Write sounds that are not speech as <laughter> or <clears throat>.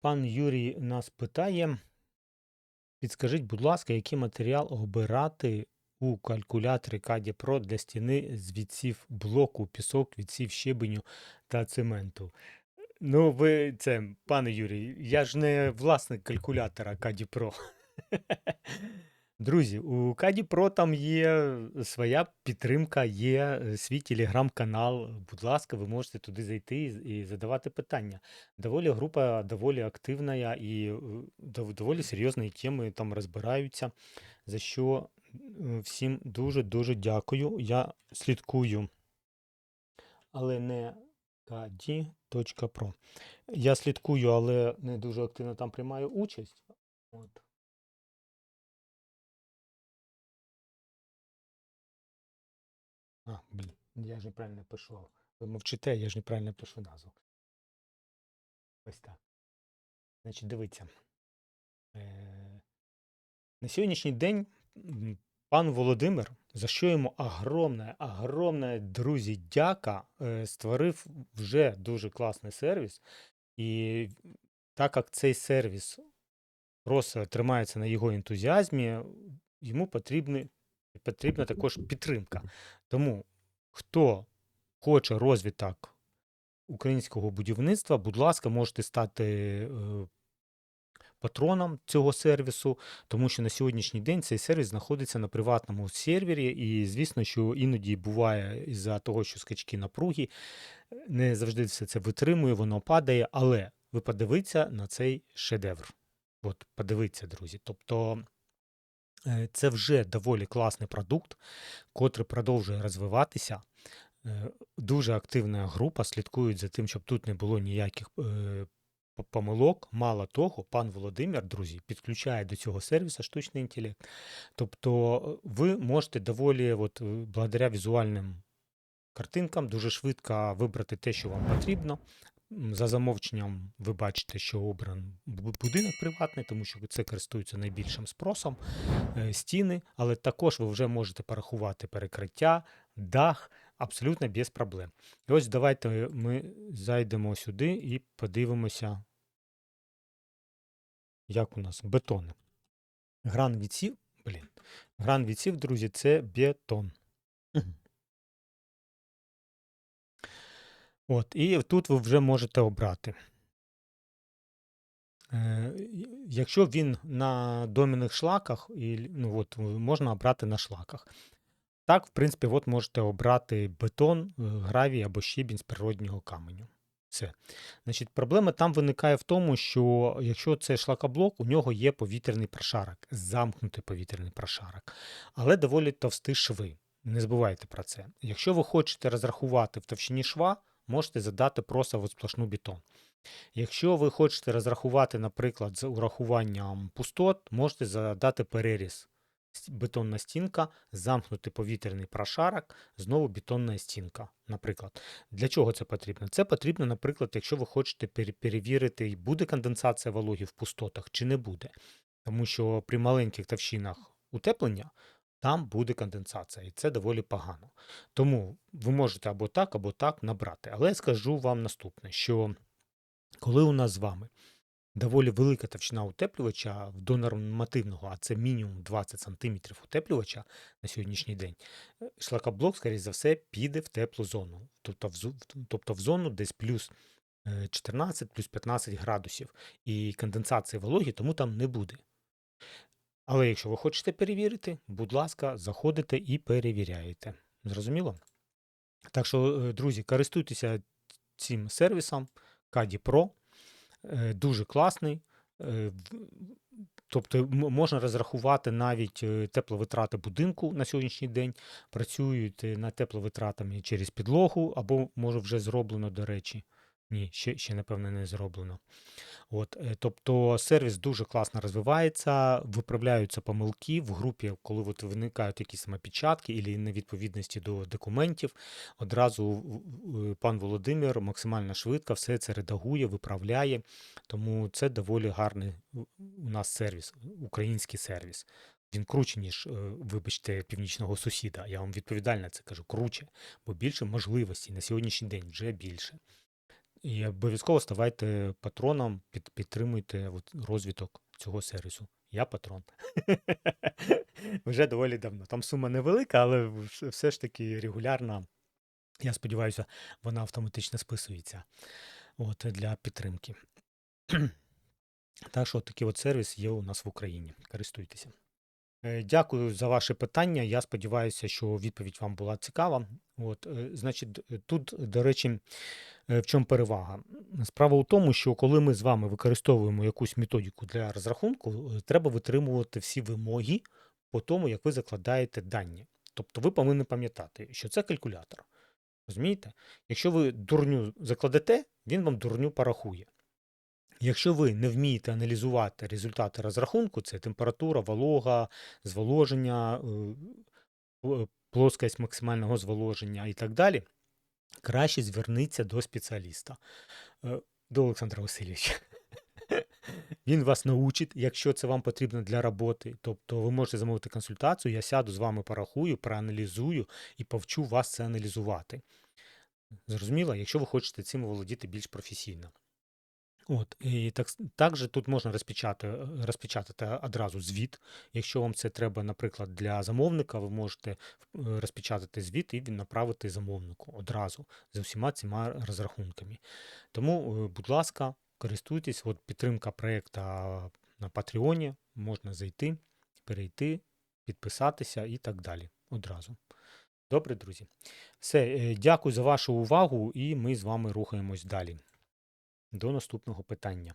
Пан Юрій нас питає: підскажіть, будь ласка, який матеріал обирати у калькуляторі CAD Pro для стіни з відсів блоку, пісок, відсів щебеню та цементу? Ну, ви це, пане Юрій, я ж не власник калькулятора CAD Pro. <laughs> Друзі, у CAD Pro там є своя підтримка, є е, свій телеграм-канал. Будь ласка, ви можете туди зайти і задавати питання. Доволі група доволі активна і е, доволі серйозні теми там розбираються. За що е, всім дуже-дуже дякую. Я слідкую, але не kd.pro. Я слідкую, але не дуже активно там приймаю участь. От. А, блін, я ж неправильно пишу. Ви мовчите, я ж неправильно пишу назву. Ось так. Значить, дивіться. Е, на сьогоднішній день пан Володимир, за що йому огромне, огромне, друзі, дяка, е, створив вже дуже класний сервіс. І так як цей сервіс просто тримається на його ентузіазмі, йому потрібна також підтримка. Тому хто хоче розвиток українського будівництва, будь ласка, можете стати е, патроном цього сервісу, тому що на сьогоднішній день цей сервіс знаходиться на приватному сервері, і звісно, що іноді буває із-за того, що скачки напруги, не завжди все це витримує, воно падає, але ви подивіться на цей шедевр. От, подивіться, друзі. Тобто це вже доволі класний продукт, котрий продовжує розвиватися. Е, Дуже активна група слідкують за тим, щоб тут не було ніяких е, помилок. Мало того, пан Володимир, друзі, підключає до цього сервісу штучний інтелект. Тобто е, ви можете доволі, от, е, благодаря візуальним картинкам, дуже швидко вибрати те, що вам потрібно. За замовченням ви бачите, що обран будинок приватний, тому що це користується найбільшим спросом, е, стіни, але також ви вже можете порахувати перекриття, дах абсолютно без проблем. І ось давайте ми зайдемо сюди і подивимося, як у нас бетони. Гран відсів, блін, гран відсів, друзі, це бетон. От, і тут ви вже можете обрати. Е, Якщо він на доміних шлаках, і, ну, от, можна обрати на шлаках. Так, в принципі, от можете обрати бетон, е, гравій або щебінь з природнього каменю. Все. Значить, проблема там виникає в тому, що якщо це шлакоблок, у нього є повітряний прошарок, замкнутий повітряний прошарок, але доволі товсті шви. Не забувайте про це. Якщо ви хочете розрахувати в товщині шва, можете задати просто от сплошну бетон. Якщо ви хочете розрахувати, наприклад, з урахуванням пустот, можете задати переріз. Бетонна стінка, замкнутий повітряний прошарок, знову бетонна стінка, наприклад. Для чого це потрібно? Це потрібно, наприклад, якщо ви хочете пере- перевірити, буде конденсація вологи в пустотах чи не буде. Тому що при маленьких товщинах утеплення там буде конденсація, і це доволі погано. Тому ви можете або так, або так набрати. Але я скажу вам наступне: що коли у нас з вами доволі велика товщина утеплювача до нормативного, а це мінімум 20 см утеплювача на сьогоднішній день, е, шлакоблок, скоріш за все, піде в теплу зону, тобто в, тобто в зону десь плюс е, 14, плюс 15 градусів, і конденсації вологі тому там не буде. Але якщо ви хочете перевірити, будь ласка, заходите і перевіряєте. Зрозуміло? Так що, е, друзі, користуйтеся цим сервісом CAD Pro. Е, Дуже класний. Е, Тобто можна розрахувати навіть тепловитрати будинку на сьогоднішній день. Працюють над тепловитратами через підлогу, або може вже зроблено, до речі. Ні, ще, ще напевно, не зроблено. От, е, тобто сервіс дуже класно розвивається, виправляються помилки в групі, коли от виникають якісь самопечатки і невідповідності до документів. Одразу пан Володимир максимально швидко все це редагує, виправляє. Тому це доволі гарний у у нас сервіс, український сервіс. Він круче, ніж, е, вибачте, північного сусіда. Я вам відповідально це кажу, круче, бо більше можливостей на сьогоднішній день вже більше. І обов'язково ставайте патроном, під, підтримуйте розвиток цього сервісу. Я патрон. <laughs> Вже доволі давно. Там сума невелика, але все ж таки регулярна. Я сподіваюся, вона автоматично списується от, для підтримки. <clears throat> Так що такий от сервіс є у нас в Україні. Користуйтеся. Е, Дякую за ваше питання. Я сподіваюся, що відповідь вам була цікава. От, е, значить, тут, до речі, в чому перевага? Справа у тому, що коли ми з вами використовуємо якусь методику для розрахунку, е, треба витримувати всі вимоги по тому, як ви закладаєте дані. Тобто ви повинні пам'ятати, що це калькулятор. Розумієте? Якщо ви дурню закладете, він вам дурню порахує. Якщо ви не вмієте аналізувати результати розрахунку, це температура, волога, зволоження, е, плоскость максимального зволоження і так далі, краще зверніться до спеціаліста, е, до Олександра Васильовича. <laughs> Він вас научить, якщо це вам потрібно для роботи. Тобто ви можете замовити консультацію, я сяду з вами порахую, проаналізую і повчу вас це аналізувати. Зрозуміло, якщо ви хочете цим володіти більш професійно. От, і так, також тут можна розпечати, розпечатати одразу звіт. Якщо вам це треба, наприклад, для замовника, ви можете е, розпечатати звіт і направити замовнику одразу з усіма цими розрахунками. Тому, е, будь ласка, користуйтесь. От підтримка проєкту на Патреоні, можна зайти, перейти, підписатися і так далі. Одразу. Добре, друзі. Все, е, дякую за вашу увагу, і ми з вами рухаємось далі. До наступного питання.